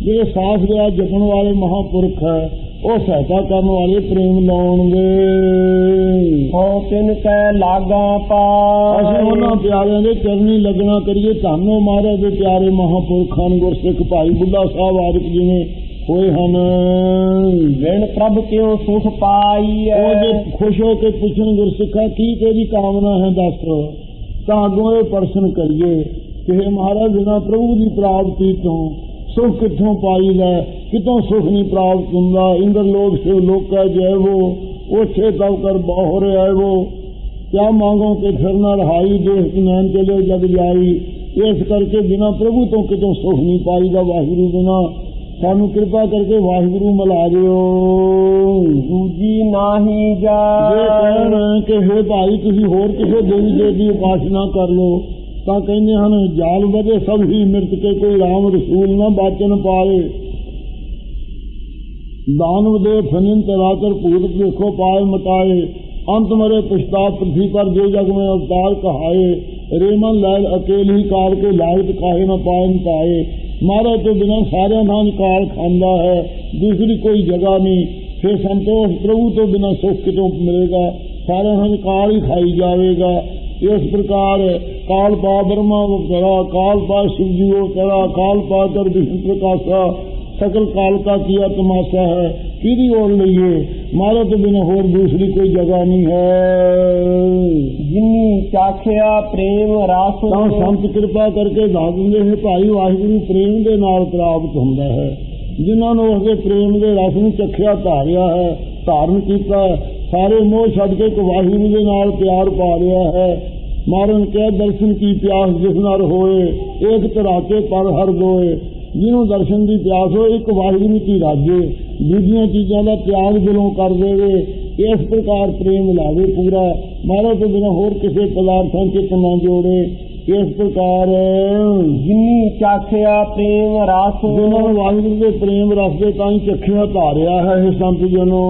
ਜਿਹੜੇ ਸਾਸ ਗਿਆ ਜਪਣ ਵਾਲੇ ਮਹਾਪੁਰਖ ਹੈ ਉਹ ਸਹਾਇਤਾ ਕਰਨ ਵਾਲੇ ਪ੍ਰੇਮ ਲਾਉਣਗੇ। ਹਉ ਤਿਨ ਕੈ ਲਾਗਾ ਅਸੀਂ ਪਾਈ ਉਹਨਾਂ ਪਿਆਰਿਆਂ ਦੇ ਚਰਨੀ ਲੱਗਣਾ ਕਰੀਏ। ਧੰਨੋ ਮਹਾਰਾਜ ਦੇ ਪਿਆਰੇ ਮਹਾਪੁਰਖਾਂ ਗੁਰਸਿੱਖ ਭਾਈ ਬੁੱਢਾ ਸਾਹਿਬ ਆਦਿਕ ਜਿਵੇਂ ਹੋਏ ਹਨ। ਵਿਣ ਪ੍ਰਭ ਕਿਉ ਸੁਖ ਪਾਈ ਉਹ ਜੇ ਖੁਸ਼ ਹੋ ਕੇ ਪੁੱਛਣ ਗੁਰਸਿੱਖਾ ਕੀ ਤੇਰੀ ਕਾਮਨਾ ਹੈ ਦੱਸ ਤਾਂ? ਅੱਗੋਂ ਇਹ ਪ੍ਰਸ਼ਨ ਕਰੀਏ ਕਿ ਮਹਾਰਾਜ ਬਿਨਾਂ ਪ੍ਰਭੂ ਦੀ ਪ੍ਰਾਪਤੀ ਤੋਂ ਸੁਖ ਕਿੱਥੋਂ ਪਾਈਦਾ ਕਿਤੋਂ ਸੁਖ ਨਹੀਂ ਪ੍ਰਾਪਤ ਹੁੰਦਾ? ਇੰਦਰ ਲੋਕ ਸੇ ਲੋਕਾ ਜੈਵੋ ਉਛੇ ਤਵ ਕਰ ਬਾਹਰ ਆਇਵੋ ਕਿਆ ਮੰਗੋ ਕਿ ਫਿਰ ਨਾ ਰਹਾਈ ਦੇਖ ਨੈਣ ਚਲੇ ਜਗ ਜਾਈ ਇਸ ਕਰਕੇ ਬਿਨਾਂ ਪ੍ਰਭੂ ਤੋਂ ਕਿਤੋਂ ਸੁਖ ਨਹੀਂ ਪਾਈਦਾ ਵਾਹਿਗੁਰੂ ਬਿਨਾਂ। ਸਾਨੂੰ ਕਿਰਪਾ ਕਰਕੇ ਵਾਹਿਗੁਰੂ ਮਿਲਾ ਦਿਓ। ਦੂਜੀ ਨਾਹੀ ਜੇ ਕਹਿਣ ਜਾਏ ਕਿ ਹੈ ਭਾਈ ਤੁਸੀਂ ਹੋਰ ਕਿਸੇ ਦੇਵੀ ਦੇਵ ਦੀ ਉਪਾਸਨਾ ਕਰ ਲਓ। ਤਾਂ ਕਹਿੰਦੇ ਹਨ ਜਾਲ ਵਧੇ ਸਭ ਹੀ ਮਿਰਤ ਕੇ ਕੋਈ ਰਾਮ ਰਸੂਲ ਨਾ ਬਾਚਨ ਪਾਏ ਦਾਨਵ ਦੇ ਫਨਿਨ ਤਰਾਤਰ ਭੂਤ ਦੇਖੋ ਪਾਏ ਮਟਾਏ ਅੰਤ ਮਰੇ ਪਛਤਾਪ ਪ੍ਰਥੀ ਪਰ ਜੇ ਜਗ में अवतार कहाए रेमन लैल अकेली काल के लायक काहे न पाए न पाए मारा तो बिना सारे नाम काल खांदा है दूसरी कोई जगह नहीं फिर संतोष प्रभु तो बिना सुख कितों मिलेगा सारे नाम काल ही खाई जाएगा इस प्रकार काल पा ब्रह्मा अवतरा काल पा शिव जी अवतरा काल पा कर विष्णु प्रकाशा सकल काल का किया तमाशा है किरी ओर लइए मारो तो बिना और दूसरी कोई जगह नहीं है ਜਿਨੀ ਚਾਖਿਆ ਪ੍ਰੇਮ ਰਸ ਤਾਂ ਸੰਤ ਕਿਰਪਾ ਕਰਕੇ ਦੱਸ ਦਿੰਦੇ ਹੈ ਭਾਈ ਵਾਹਿਗੁਰੂ ਪ੍ਰੇਮ ਦੇ ਨਾਲ ਪ੍ਰਾਪਤ ਹੁੰਦਾ ਹੈ ਜਿਨ੍ਹਾਂ ਨੂੰ ਉਸਦੇ ਪ੍ਰੇਮ ਦੇ ਰਸ ਨੂੰ ਚਖਿਆ ਧਾਰਿਆ ਹੈ ਧਾਰਨ ਕੀਤਾ ਹੈ, ਸਾਰੇ ਮੋਹ ਛੱਡ ਕੇ ਇੱਕ ਵਾਹਿਗੁਰੂ ਦੇ ਨਾਲ ਪਿਆਰ ਪਾ ਲਿਆ ਹੈ ਮਾਰਨ ਕੇ ਦਰਸ਼ਨ ਕੀ ਪਿਆਸ ਜਿਸ ਨਾਲ ਹੋਏ ਇੱਕ ਤਰਾਕੇ ਪਰ ਹਰ ਗੋਏ। ਜਿਹਨੂੰ ਦਰਸ਼ਨ ਦੀ ਪਿਆਸ ਹੋਏ, ਇੱਕ ਵਾਹਿਗੁਰੂ ਕੀ ਰਾਜੇ। ਦੂਜੀਆਂ ਚੀਜ਼ਾਂ ਦਾ ਤਿਆਗ ਦਿਲੋਂ ਕਰ ਦੇਵੇ, ਇਸ ਪ੍ਰਕਾਰ ਪ੍ਰੇਮ ਲਾਵੇ ਪੂਰਾ। ਮਾਰਾ ਤੋਂ ਬਿਨਾਂ ਹੋਰ ਕਿਸੇ ਪਦਾਰਥਾਂ ਚ ਨਾ ਜੋੜੇ। ਇਸ ਪ੍ਰਕਾਰ ਜਿਨੀ ਚਾਖਿਆ ਪ੍ਰੇਮ ਰਸ ਜਿਨ੍ਹਾਂ ਨੂੰ ਵਾਹਿਗੁਰੂ ਦੇ ਪ੍ਰੇਮ ਰਸ ਦੇ ਤਾਂ ਹੀ ਚੱਖਿਆ ਧਾਰਿਆ ਹੈ ਇਹ ਸੰਤ ਜਨੋ।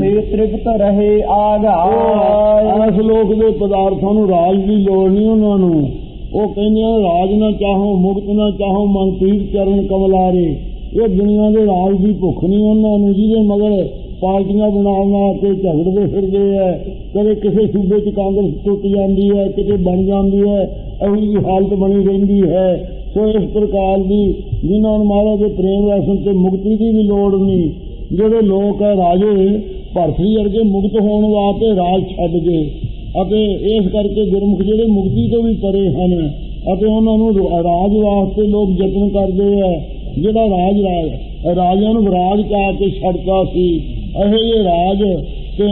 ਸੇ ਤ੍ਰਿਪਤ ਰਹੇ ਆਗਾ ਉਹ ਇਸ ਲੋਕ ਦੇ ਪਦਾਰਥਾਂ ਨੂੰ ਰਾਜ ਦੀ ਲੋੜ ਨਹੀਂ ਉਹਨਾਂ ਨੂੰ। ਉਹ ਕਹਿੰਦੇ ਆ ਰਾਜ ਨਾ ਚਾਹੋ ਮੁਕਤ ਨਾ ਚਾਹੋ ਮਨ ਤੀਰ ਚਰਨ ਕਮਲਾਰੇ। ਇਹ ਦੁਨੀਆ ਦੇ ਰਾਜ ਦੀ ਭੁੱਖ ਨਹੀਂ ਉਹਨਾਂ ਨੂੰ ਜਿਹਦੇ ਮਗਰ ਪਾਰਟੀਆਂ ਬਣਾਉਣਾ ਤੇ ਝਗੜਦੇ ਫਿਰਦੇ ਐ ਕਦੇ ਕਿਸੇ ਸੂਬੇ 'ਚ ਕਾਂਗਰਸ ਟੁੱਟ ਜਾਂਦੀ ਹੈ, ਕਿਤੇ ਬਣ ਜਾਂਦੀ ਹੈ, ਇਹੋ ਜਿਹੀ ਹਾਲਤ ਬਣੀ ਰਹਿੰਦੀ ਹੈ। ਸੋ ਇਸ ਪ੍ਰਕਾਰ ਦੀ ਜਿਨ੍ਹਾਂ ਨੂੰ ਮਹਾਰਾਜ ਦੇ ਪ੍ਰੇਮ ਰਸਨ ਤੇ ਮੁਕਤੀ ਦੀ ਵੀ ਲੋੜ ਨਹੀਂ, ਜਿਹੜੇ ਲੋਕ ਹੈ ਰਾਜੇ ਭਰਤਰੀ ਵਰਗੇ ਮੁਕਤ ਹੋਣ ਵਾਸਤੇ ਰਾਜ ਛੱਡ ਗਏ। ਅਤੇ ਇਸ ਕਰਕੇ ਗੁਰਮੁਖ ਜਿਹੜੇ ਮੁਕਤੀ ਤੋਂ ਵੀ ਪਰੇ ਹਨ, ਅਤੇ ਉਹਨਾਂ ਨੂੰ ਰਾਜ ਵਾਸਤੇ ਲੋਕ ਯਤਨ ਕਰਦੇ ਆ। ਜਿਹੜਾ ਰਾਜ ਰਾਜ, ਰਾਜਿਆਂ ਨੂੰ ਵਿਰਾਜ ਕਾ ਕੇ ਛੱਡਤਾ ਸੀ ਇਹ ਇਹ ਰਾਜ ਤੇ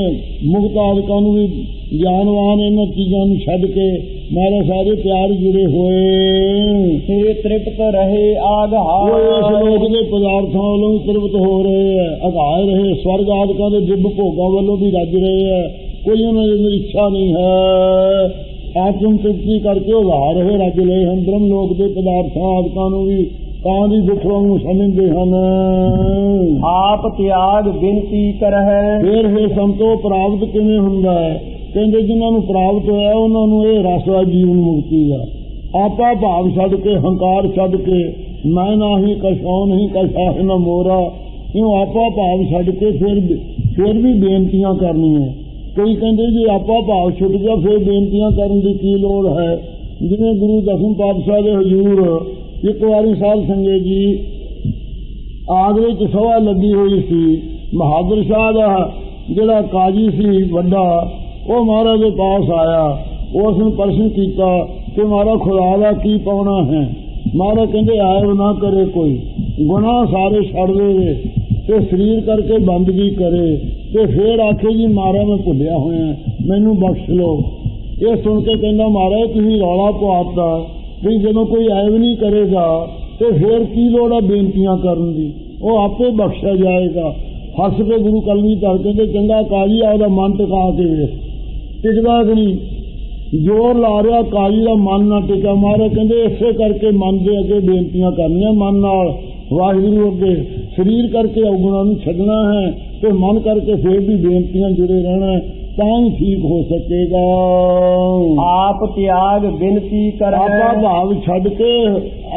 ਮੁਕਤ ਆਦਿਕਾਂ ਨੂੰ ਵੀ ਗਿਆਨਵਾਨ ਇਹਨਾਂ ਚੀਜ਼ਾਂ ਨੂੰ ਛੱਡ ਕੇ ਮਾਰੇ ਸਾਰੇ ਪਿਆਰ ਜੁੜੇ ਹੋਏ। ਸੇ ਤ੍ਰਿਪਤ ਰਹੇ ਆਗਾ ਉਹ ਇਸ ਲੋਕ ਦੇ ਪਦਾਰਥਾਂ ਵੱਲੋਂ ਵੀ ਤ੍ਰਿਪਤ ਹੋ ਰਹੇ ਹੈ ਅਗਾਏ ਰਹੇ ਸਵਰਗ ਆਦਿਕਾਂ ਦੇ ਦਿਵ ਭੋਗਾਂ ਵੱਲੋਂ ਵੀ ਰੱਜ ਰਹੇ ਹੈ ਕੋਈ ਉਹਨਾਂ ਦੀ ਇੱਛਾ ਨਹੀਂ ਹੈ। ਆਤਮ ਤ੍ਰਿਪਤੀ ਕਰਕੇ ਉਹ ਰਹੇ ਰੱਜ ਲਏ ਹਨ ਬ੍ਰਹਮ ਲੋਕ ਦੇ ਪਦਾਰਥਾਂ ਆਦਿਕਾਂ ਨੂੰ ਵੀ। ਕਾਂ ਦੀ ਬਿਠਵਾਂ ਨੂੰ ਸਮਝਦੇ ਹਨ। ਆਪ ਤਿਆਗ ਬਿਨਤੀ ਕਰਹਿ। ਫਿਰ ਇਹ ਸੰਤੋ ਪ੍ਰਾਪਤ ਕਿਵੇਂ ਹੁੰਦਾ ਹੈ? ਕਹਿੰਦੇ ਜਿਨ੍ਹਾਂ ਨੂੰ ਪ੍ਰਾਪਤ ਹੋਇਆ ਉਹਨਾਂ ਨੂੰ ਇਹ ਰਸਵਾ ਜੀਵਨ ਮੁਕਤੀ ਆ ਆਪਾ ਭਾਵ ਛੱਡ ਕੇ ਹੰਕਾਰ ਛੱਡ ਕੇ ਮੈਂ ਨਾਹੀ ਕਛਾਉ ਨਹੀਂ ਕਛਾ ਨ ਮੋਰਾ। ਇਹਨੂੰ ਆਪਾ ਭਾਵ ਛੱਡ ਕੇ ਫਿਰ ਫਿਰ ਵੀ ਬੇਨਤੀਆਂ ਕਰਨੀਆਂ। ਕਈ ਕਹਿੰਦੇ ਜੇ ਆਪਾ ਭਾਵ ਛੁੱਟ ਗਿਆ ਫਿਰ ਬੇਨਤੀਆਂ ਕਰਨ ਦੀ ਕੀ ਲੋੜ ਹੈ? ਜਿਵੇਂ ਗੁਰੂ ਦਸਮ ਪਾਤਸ਼ਾਹ ਦੇ ਹਜ਼ੂਰ ਇੱਕ ਵਾਰੀ ਸਾਹਿਬ ਸੰਗਤ ਜੀ ਆਗਰੇ ਚ ਸਭਾ ਲੱਗੀ ਹੋਈ ਸੀ, ਬਹਾਦਰ ਸ਼ਾਹ ਦਾ ਜਿਹੜਾ ਕਾਜੀ ਸੀ ਵੱਡਾ, ਉਹ ਮਹਾਰਾਜ ਦੇ ਪਾਸ ਆਇਆ, ਉਸ ਨੂੰ ਪ੍ਰਸ਼ਨ ਕੀਤਾ, ਕਿ ਮਹਾਰਾ ਖੁਦਾ ਦਾ ਕੀ ਪਾਉਣਾ ਹੈ? ਮਹਾਰਾਜ ਕਹਿੰਦੇ ਆਇਬ ਨਾ ਕਰੇ ਕੋਈ, ਗੁਨਾਹ ਸਾਰੇ ਛੱਡ ਦੇਵੇ ਤੇ ਸਰੀਰ ਕਰਕੇ ਬੰਦਗੀ ਕਰੇ, ਤੇ ਫੇਰ ਆਖੇ ਜੀ, ਮਾਰਾ ਮੈਂ ਭੁੱਲਿਆ ਹੋਇਆ, ਮੈਨੂੰ ਬਖਸ਼ ਲਓ। ਇਹ ਸੁਣ ਕੇ ਕਹਿੰਦਾ, ਮਹਾਰਾਜ, ਤੁਸੀਂ ਰੌਲਾ ਪਵਾਤਾ ਵੀ ਜਦੋਂ ਕੋਈ ਐਬ ਨਹੀਂ ਕਰੇਗਾ ਤੇ ਫੇਰ ਕੀ ਲੋੜ ਆ ਬੇਨਤੀਆਂ ਕਰਨ ਦੀ? ਉਹ ਆਪੇ ਬਖਸ਼ਿਆ ਜਾਏਗਾ। ਹੱਸ ਕੇ ਗੁਰੂ ਕਲਗੀ ਧਰ ਕਹਿੰਦੇ ਚੰਗਾ ਕਾਜੀ ਆ ਉਹਦਾ ਮਨ ਟਿਕਾ ਕੇ ਵੇਖ। ਟਿਕਦਾ ਕਿ ਨਹੀਂ? ਜ਼ੋਰ ਲਾ ਰਿਹਾ ਕਾਜੀ ਦਾ ਮਨ ਨਾ ਟਿਕਾ ਮਾਰੇ ਕਹਿੰਦੇ ਇਸੇ ਕਰਕੇ ਮਨ ਦੇ ਅੱਗੇ ਬੇਨਤੀਆਂ ਕਰਨੀਆਂ ਮਨ ਨਾਲ। ਵਾਹਿਗੁਰੂ ਅੱਗੇ ਸਰੀਰ ਕਰਕੇ ਔਗੁਣਾਂ ਨੂੰ ਛੱਡਣਾ ਹੈ ਤੇ ਮਨ ਕਰਕੇ ਫੇਰ ਵੀ ਬੇਨਤੀਆਂ ਜੁੜੇ ਰਹਿਣਾ ਹੈ, ਤਾਂ ਠੀਕ ਹੋ ਸਕੇਗਾ। ਆਪ ਤਿਆਗ ਬਿਨਤੀ ਆਪਾ ਕਰਹਿ ਭਾਵ ਛੱਡ ਕੇ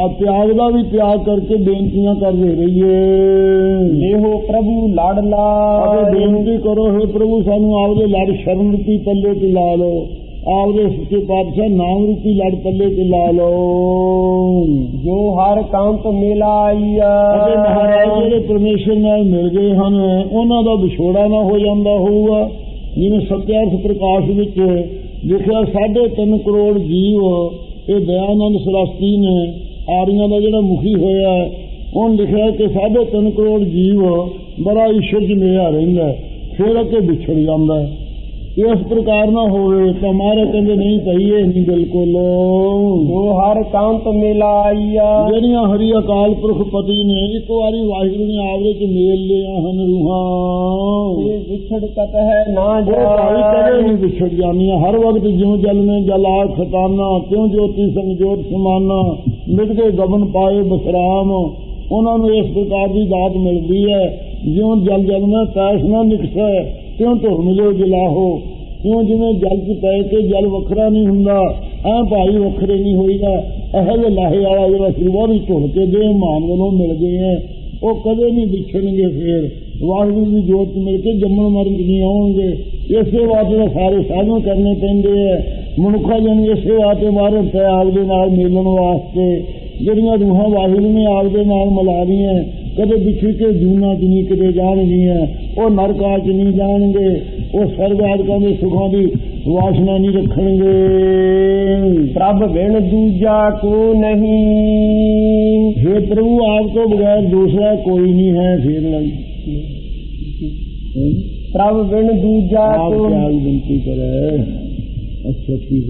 ਆ ਤਿਆਗ ਦਾ ਵੀ ਤਿਆਗ ਕਰਕੇ ਬੇਨਤੀਆਂ ਕਰਦੇ ਰਹੀਏ। ਦੇਹੋ ਪ੍ਰਭੂ ਲੜ ਆਪੇ ਲਾ ਬੇਨਤੀ ਕਰੋ ਹੈ ਪ੍ਰਭੂ ਸਾਨੂੰ ਆਪਦੇ ਲੜ ਸ਼ਰਨ ਰੂਪੀ ਪੱਲੇ ਤੇ ਲਾ ਲਓ। ਆਪਦੇ ਸੱਚੇ ਪਾਤਸ਼ਾਹ ਨਾਮ ਰੂਪੀ ਲੜ ਪੱਲੇ ਤੇ ਲਾ ਲਓ। ਜੋ ਹਰ ਕੰਤ ਮਿਲਾਈਆ ਅਤੇ ਮਹਾਰਾਜ ਜਿਹੜੇ ਪਰਮੇਸ਼ਰ ਨਾਲ ਮਿਲ ਗਏ ਹਨ ਉਹਨਾਂ ਦਾ ਵਿਛੋੜਾ ਨਾ ਹੋ ਜਾਂਦਾ ਹੋਊਗਾ। ਜਿਵੇਂ ਸਤਿਆਰਥ ਪ੍ਰਕਾਸ਼ ਵਿੱਚ ਲਿਖਿਆ ਸਾਢੇ ਤਿੰਨ ਕਰੋੜ ਜੀਵ ਇਹ ਦਇਆਨੰਦ ਸਰਸਤੀ ਨੇ ਆਰੀਆਂ ਦਾ ਜਿਹੜਾ ਮੁਖੀ ਹੋਇਆ ਹੈ, ਉਹਨ ਲਿਖਿਆ ਕਿ ਸਾਢੇ ਤਿੰਨ ਕਰੋੜ ਜੀਵ ਬੜਾ ਈਸ਼ਵਰ ਚ ਮਿਲਿਆ ਰਹਿੰਦਾ ਹੈ। ਫਿਰ ਅੱਗੇ ਵਿਛੜ ਜਾਂਦਾ ਹੈ। ਇਸ ਪ੍ਰਕਾਰ ਨਾ ਹੋਵੇ ਤਾਂ ਮਹਾਰਾਜ ਕਹਿੰਦੇ ਨਹੀਂ ਭਈ ਇਹ ਨਹੀਂ ਬਿਲਕੁਲ। ਜੋ ਹਰ ਕੰਤ ਮਿਲਾਈਆ ਜਿਹੜੀਆਂ ਹਰੀ ਅਕਾਲ ਪੁਰਖ ਪਤੀ ਨੇ ਇੱਕ ਵਾਰੀ ਵਾਹਿਗੁਰੂ ਨੇ ਆਪਦੇ ਚ ਮੇਲ ਲਿਆ ਹਨ ਰੂਹਾਂ। ਇਹ ਵਿਛੜ ਕਤ ਹੈ ਨਾ ਭਾਈ ਕਦੇ ਨਹੀਂ ਵਿਛੜ ਜਾਂਦੀਆਂ ਹਰ ਵਕਤ ਜਿਉਂ ਜਲ ਨੇ ਜਲਾ ਖਤਾਨਾ ਤਿਉਂ ਜੋਤੀ ਸੰਜੋਤ ਸਮਾਨਾ ਮਿਟ ਕੇ ਗਗਨ ਪਾਏ ਬਸਰਾਮ। ਉਹਨਾਂ ਨੂੰ ਇਸ ਪ੍ਰਕਾਰ ਦੀ ਦਾਤ ਮਿਲਦੀ ਹੈ। ਜਿਉਂ ਜਲ ਜਲ ਮੈਂ ਪੈਸ ਨਾ ਨਿਕਸੈ ਤਿਉਂ ਧੁਰ ਮਿਲਿਓ ਜਲਾਹੋ ਕਿਉਂ ਜਿਵੇਂ ਜਲ ਚ ਪੈ ਕੇ ਜਲ ਵੱਖਰਾ ਨਹੀਂ ਹੁੰਦਾ? ਐ ਭਾਈ ਵੱਖਰੇ ਨਹੀਂ ਹੋਈਦਾ। ਇਹ ਜੇ ਲਾਹੇ ਵਾਲਾ ਜਿਹੜਾ ਸਿਰਵਾ ਦੀ ਧੁਰ ਕੇ ਦੇ ਮਾਨ ਵੱਲੋਂ ਮਿਲ ਗਏ ਹੈ ਉਹ ਕਦੇ ਨਹੀਂ ਵਿਛੜਨਗੇ ਫੇਰ। ਵਾਹਿਗੁਰੂ ਦੀ ਜੋਤ 'ਚ ਮਿਲ ਕੇ ਜੰਮਣ ਮਰਨ ਨਹੀਂ ਆਉਣਗੇ। ਇਸੇ ਵਾਸਤੇ ਸਾਰੇ ਸਾਧਨ ਕਰਨੇ ਪੈਂਦੇ ਐ। ਮਨੁੱਖਾ ਜਨ ਇਸੇ ਵਾਸਤੇ ਮਾਰਨ ਤੇ ਆਪਦੇ ਨਾਲ ਮਿਲਣ ਵਾਸਤੇ, ਜਿਹੜੀਆਂ ਰੂਹਾਂ ਵਾਹਿਗੁਰੂ ਨੇ ਆਪਦੇ ਨਾਲ ਮਿਲਾ ਰਹੀਆਂ ਕਦੇ ਵਿਛੜ ਕੇ ਜੂਨਾ ਚ ਨਹੀਂ ਕਦੇ ਜਾਣਗੀਆਂ ਉਹ ਨਰਕਾਂ ਚ ਨਹੀਂ ਜਾਣਗੇ ਉਹ ਸਰਵਾਦਕਾਂ ਦੇ ਸੁਖਾਂ ਦੀ ਵਾਸ਼ਨਾ ਨਹੀਂ ਰੱਖਣਗੇ। ਪ੍ਰਭ ਵਿਣ ਦੂਜਾ ਕੋ ਨਹੀਂ। हे ਪ੍ਰਭੂ ਆਪ ਕੋ ਬਗੈਰ ਦੂਸਰਾ ਕੋਈ ਨਹੀਂ ਹੈ ਫੇਰ ਲਈ ਪ੍ਰਭ ਵਿਣ ਦੂਜਾ ਕੋ ਆਪ ਕੀ ਬੇਨਤੀ ਕਰੇ। ਅੱਛਾ ਠੀਕ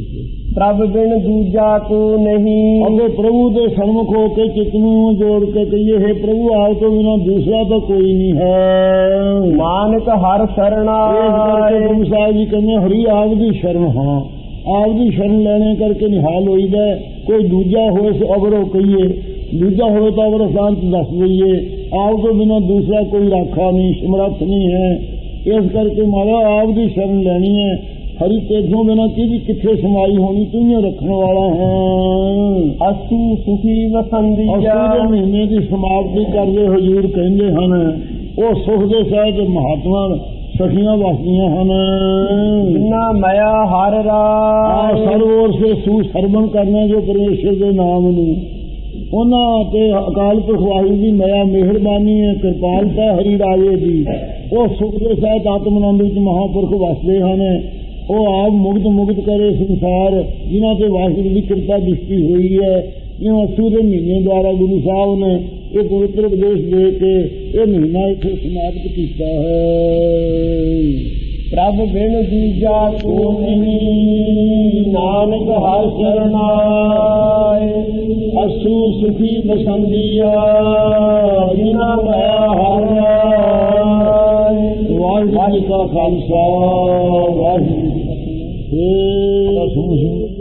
ਪ੍ਰਭ ਬਿਨ ਦੂਜਾ ਕੋ ਨਹੀਂ। ਅੰਗੇ ਪ੍ਰਭੂ ਦੇ ਸਨਮੁਖ ਹੋ ਕੇ ਚਿਤ ਨੂੰ ਜੋੜ ਕੇ ਕਹੀਏ ਹੈ ਪ੍ਰਭੂ ਆਪ ਤੋਂ ਬਿਨਾ ਦੂਸਰਾ ਤਾਂ ਕੋਈ ਨਹੀਂ ਹੈ। ਮਾਨਕ ਹਰ ਸਰਣਾ ਇਸ ਕਰਕੇ ਗੁਰੂ ਸਾਹਿਬ ਜੀ ਕਹਿੰਦੇ ਹਰੀ ਆਪ ਦੀ ਸ਼ਰਨ ਹਾਂ। ਆਪ ਦੀ ਸ਼ਰਨ ਲੈਣੇ ਕਰਕੇ ਨਿਹਾਲ ਹੋਈਦਾ ਕੋਈ ਦੂਜਾ ਹੋਏ ਸੋ ਉਹ ਕਹੀਏ। ਦੂਜਾ ਹੋਵੇ ਤਾਂ ਅਵਰੋ ਸ਼ਾਂਤ ਦੱਸ ਦਈਏ। ਆਪ ਤੋਂ ਬਿਨਾ ਦੂਸਰਾ ਕੋਈ ਰਾਖਾ ਨਹੀਂ ਸਮਰੱਥ ਨਹੀਂ ਹੈ। ਇਸ ਕਰਕੇ ਮਾਰਾ ਆਪ ਦੀ ਸ਼ਰਨ ਲੈਣੀ ਹੈ। ਹਰੀ ਤੇਜੋਂ ਬਿਨਾ ਕਿਹਦੀ ਕਿੱਥੇ ਸਮਾਈ ਹੋਣੀ ਤੂੰ ਹੀ ਰੱਖਣ ਵਾਲਾ ਹੈ। ਅਸੂ ਸੁਖੀ ਅਸੂ ਵਸੰਦੀਆ ਦੇ ਮਹੀਨੇ ਦੀ ਸਮਾਪਤੀ ਕਰਦੇ ਹਜੂਰ ਕਹਿੰਦੇ ਹਨ ਉਹ ਸੁਖ ਦੇ ਸਹਿਤ ਮਹਾਤਮਾ ਸਖੀਆਂ ਵਸਦੀਆਂ ਹਨ। ਜਿਨਾ ਮਇਆ ਹਰ ਰਾਏ ਸਰਵੋਰ ਸੇ ਸੂ ਸਰਵਨ ਕਰਨਾ ਜੋ ਪਰਮੇਸ਼ਰ ਦੇ ਨਾਮ ਨੂੰ। ਉਹਨਾਂ ਤੇ ਅਕਾਲ ਪੁਰਖ ਵਾਹਿਗੁਰੂ ਦੀ ਮਇਆ ਮਿਹਰਬਾਨੀ ਹੈ ਕਿਰਪਾਲਤਾ ਹਰੀ ਰਾਜੇ ਦੀ। ਉਹ ਸੁਖ ਦੇ ਸਹਿਤ ਆਤਮ ਆਨੰਦ ਵਿੱਚ ਮਹਾਪੁਰਖ ਵਸਦੇ ਹਨ। ਉਹ ਆਪ ਮੁਕਤ ਮੁਕਤ ਕਰੇ ਸੰਸਾਰ ਜਿਨ੍ਹਾਂ ਤੇ ਵਾਹਿਗੁਰੂ ਦੀ ਕਿਰਪਾ ਦ੍ਰਿਸ਼ਟੀ ਹੋਈ ਹੈ। ਇਹ ਅਸੂ ਦੇ ਮਹੀਨੇ ਦੁਆਰਾ ਗੁਰੂ ਸਾਹਿਬ ਨੇ ਇਹ ਪਵਿੱਤਰ ਉਪਦੇਸ਼ ਦੇ ਕੇ ਇਹ ਮਹੀਨਾ ਇੱਥੇ ਸਮਾਪਤ ਕੀਤਾ ਹੈ। ਪ੍ਰਭ ਬਿਨ ਦੂਜਾ ਕੋ ਨਹੀਂ ਨਾਨਕ ਹਰ ਸਰਣਾਏ ਅਸੂ ਸੁਖੀ ਬਸੰਦੀਆ ਜਿਨਾ ਮਾਇਆ ਹਰ ਰਾਏ ਵਾਹਿਗੁਰੂ ਜੀ ਕਾ ਖਾਲਸਾ ਵਾਹਿਗੁਰੂ ਜੀ